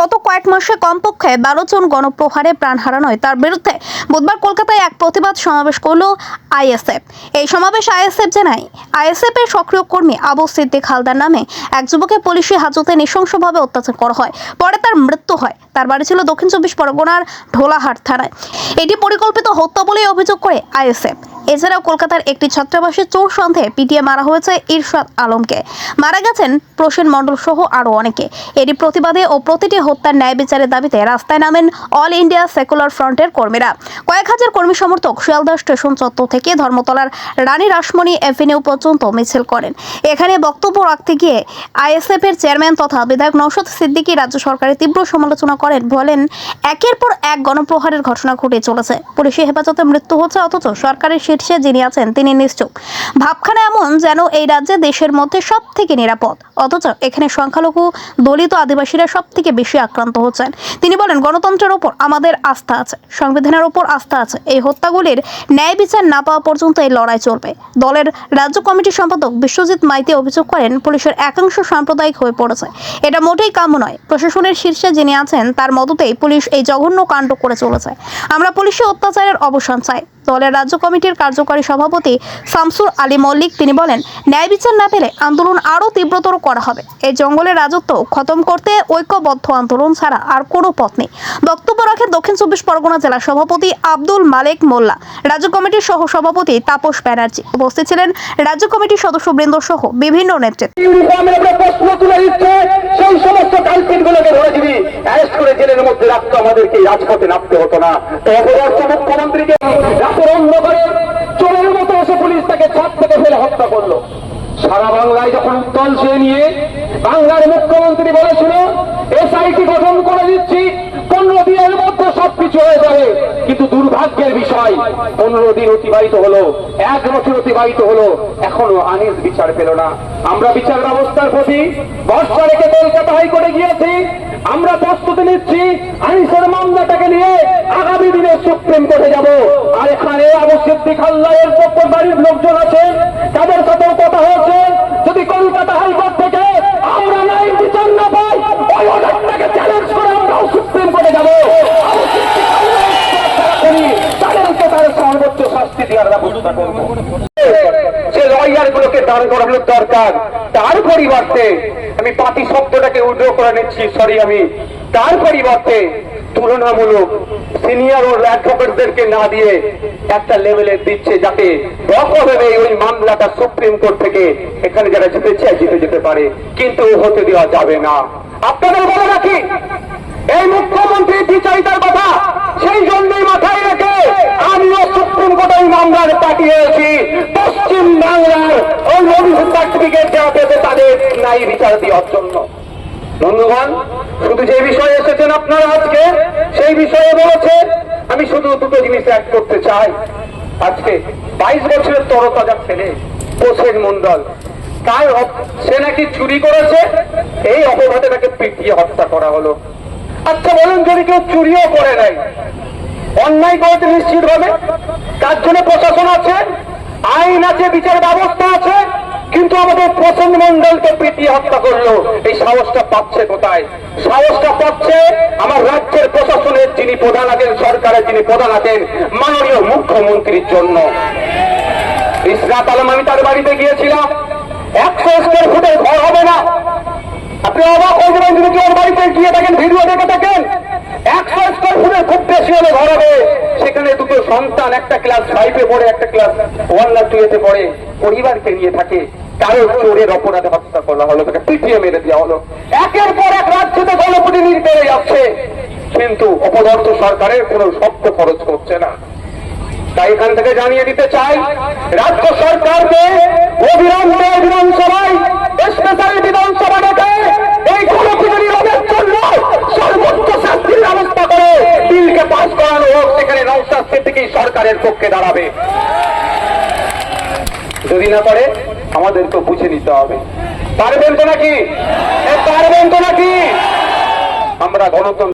গত কয়েক মাসে কমপক্ষে বারো জন গণপ্রহারে প্রাণ হারানোয় তার বিরুদ্ধে বুধবার কলকাতায় এক প্রতিবাদ সমাবেশ করল আইএসএফ। এই সমাবেশ আইএসএফ জানায় আইএসএফ এর সক্রিয় কর্মী আবু সিদ্দিক হালদার নামে এক যুবকে পুলিশি হাজতে নৃশংসভাবে অত্যাচার করা হয়। পরে তার মৃত্যু হয়। তার বাড়ি ছিল দক্ষিণ চব্বিশ পরগনার ঢোলাহাট থানায়। এটি পরিকল্পিত হত্যা বলেই অভিযোগ করে আইএসএফ। এছাড়াও কলকাতার একটি ছাত্রাবাসে চোর সন্দেহে পিটিয়ে মারা হয়েছে ইরশাদ আলমকে। মারা গেছেন প্রসেন মণ্ডল সহ আরও অনেকে। এরই প্রতিবাদে ও প্রতিটি হত্যার ন্যায় বিচারের দাবিতে রাস্তায় নামেন অল ইন্ডিয়া সেকুলার ফ্রন্টের কর্মীরা। কয়েক হাজার কর্মী সমর্থক শিয়ালদা স্টেশন চত্বর থেকে ধর্মতলার রানী রাসমণি এভিনিউ পর্যন্ত মিছিল করেন। এখানে বক্তব্য রাখতে গিয়ে আইএসএফ এর চেয়ারম্যান তথা বিধায়ক নৌশদ সিদ্দিকী রাজ্য সরকারের তীব্র সমালোচনা করেন, বলেন, একের পর এক গণপ্রহারের ঘটনা ঘটে চলেছে। পুলিশি হেফাজতে মৃত্যু হচ্ছে অথচ সরকারের শীর্ষে যিনি আছেন তিনি নিশ্চুপ। ভাবখানা এমন যেন এই রাজ্যে দেশের মধ্যে সব থেকে নিরাপদ। অথচ এখানে সংখ্যালঘু, দলিত আদিবাসীরা সব থেকে বেশি আক্রান্ত হচ্ছেন। তিনি বলেন, গণতন্ত্রের ওপর আমাদের আস্থা আছে, সংবিধানের ওপর আস্থা আছে। এই হত্যাগুলির ন্যায় বিচার না পাওয়া পর্যন্ত এই লড়াই চলবে। দলের রাজ্য কমিটির সম্পাদক বিশ্বজিৎ মাইতি অভিযোগ করেন, পুলিশের একাংশ সাম্প্রদায়িক হয়ে পড়েছে। এটা মোটেই কাম্য নয়। প্রশাসনের শীর্ষে যিনি আছেন, তার মদতেই পুলিশ এই জঘন্য কাণ্ড করে চলেছে। আমরা পুলিশি অত্যাচারের অবসান চাই। দলের রাজ্য কমিটির কার্যকরী সভাপতি শামসুর আলী মল্লিক তিনি বলেন, ন্যায় বিচার না পেলে আন্দোলন আরও তীব্রতর করা হবে। এই জঙ্গলের রাজত্ব খতম করতে ঐক্যবদ্ধ আন্দোলন ছাড়া আর কোনো পথ নেই। বক্তব্য রাখেন দক্ষিণ চব্বিশ পরগনা জেলা সভাপতি আব্দুল মালেক মোল্লা, রাজ্য কমিটির সহ সভাপতি তাপস ব্যানার্জি। উপস্থিত ছিলেন রাজ্য কমিটির সদস্যবৃন্দ সহ বিভিন্ন নেতৃত্ব। আমাদেরকে রাজপথে নামতে হতো না। তো অপরাধ মুখ্যমন্ত্রীকে রাতের অন্ধকারে চোরের মতো এসে পুলিশ তাকে ছাদ থেকে ফেলে হত্যা করল সারা বাংলায় যখন উত্তল সে নিয়ে বাংলার মুখ্যমন্ত্রী বলেছিল এসআইটি গঠন করে দিচ্ছি, পনেরো দিনের মধ্যে সবকিছু হয়ে যাবে। কিন্তু দুর্ভাগ্যের বিষয়, পনেরো দিন অতিবাহিত হলো, এক বছর অতিবাহিত হলো, এখনও আনিস বিচার পেল না। আমরা বিচার ব্যবস্থার প্রতি ভরসা রেখে কলকাতা হাইকোর্টে গিয়েছি, আমরা প্রস্তুতি নিচ্ছি, আনিসের মামলাটাকে নিয়ে আগামী দিনে সুপ্রিম কোর্টে যাব। আর এখানে আবু সিদ্দিক আল্লাহের পক্ষ বাড়ির লোকজন আছেন, তাদের সাথেও কথা হয়েছে যদি কলকাতা হাইকোর্ট থেকে আমরা নাই বিচার না পাই ওই অর্ডারটাকে চ্যালেঞ্জ করে আমরাও সুপ্রিম কোর্টে যাব আবু সিদ্দিক আল্লাহের করি তাদেরকে তার সর্বোচ্চ শাস্তি ব্যবস্থা করব যে লয়ার গুলোকে দাঁড় করানোর দরকার। তার পরিবর্তে আমি পাতি শব্দটাকে উদ্র করে নিচ্ছি সরি আমি। তার পরিবর্তে তুলনামূলক সিনিয়র ও অ্যাডভোকেটদেরকে না দিয়ে একটা লেভেলে দিচ্ছে যাতে রকমভাবে ওই মামলাটা সুপ্রিম কোর্ট থেকে এখানে যারা জিতে চায় জিতে যেতে পারে। কিন্তু হতে দেওয়া যাবে না। আপনাদের বলে রাখি, এই মুখ্যমন্ত্রী বিচারিতার কথা, সেই জন্যই সুপ্রিম মামলার পাঠিয়েছি পশ্চিম বাংলার ওই অভিযোগ সার্টিফিকেট যারা পেতে তাদের ন্যায় বিচার দেওয়ার জন্য। বন্ধুগণ, শুধু যে বিষয়ে এসেছেন আপনারা আজকে, সেই বিষয়ে বলেছে, আমি শুধু দুটো জিনিস অ্যাড করতে চাই। আজকে বাইশ বছরের তরতাজা ছেলে কোষের মন্ডল অপ- সে নাকি চুরি করেছে? এই অপরাধে তাকে পিটিয়ে হত্যা করা হলো। আচ্ছা বলুন, যদি কেউ চুরিও করে নাই, অন্যায় করেছে নিশ্চিত ভাবে তার জন্য প্রশাসন আছে আছে বিচার ব্যবস্থা আছে, কিন্তু আমাদের প্রসন্ন মন্ডলকে পিটিয়ে হত্যা করল। এই সাহসটা পাচ্ছে কোথায়? সাহসটা পাচ্ছে আমার রাজ্যের প্রশাসনের যিনি প্রধান আছেন, সরকারের যিনি প্রধান আছেন, মাননীয় মুখ্যমন্ত্রীর জন্য। ইসরাত আলম, আমি তার বাড়িতে গিয়েছিলাম। একশো স্কোয়ার ফুটের ঘর হবে না। আপনি অবাক হয়ে যাবেন যদি ওর বাড়িতে গিয়ে থাকেন ভিডিও দেখে থাকেন একশো স্কোয়ার ফুটের খুব বেশি হলে ঘর সন্তান একটা ক্লাস ফাইভে পড়ে, একটা ক্লাস ওয়ান না টুয়েতে পড়ে, পরিবারকে নিয়ে থাকে কারও চোরের অপরাধে হত্যা করা হলো, তাকে পিটিয়ে মেরে দেওয়া হলো। একের পর এক রাজ্যতে গণপ্রতিনিধি বেড়ে যাচ্ছে কিন্তু অপদার্থ সরকারের কোনো শব্দ খরচ করছে না। তাই এখান থেকে জানিয়ে দিতে চাই, রাজ্য সরকারকে অবিলম্বে বিধানসভায় স্পেশাল বিধানসভা সরকারের পক্ষে দাঁড়াবে। যদি না পারে আমাদের তো বুঝে নিতে হবে। পারবেন তো নাকি? পারবেন তো নাকি? আমরা গণতন্ত্র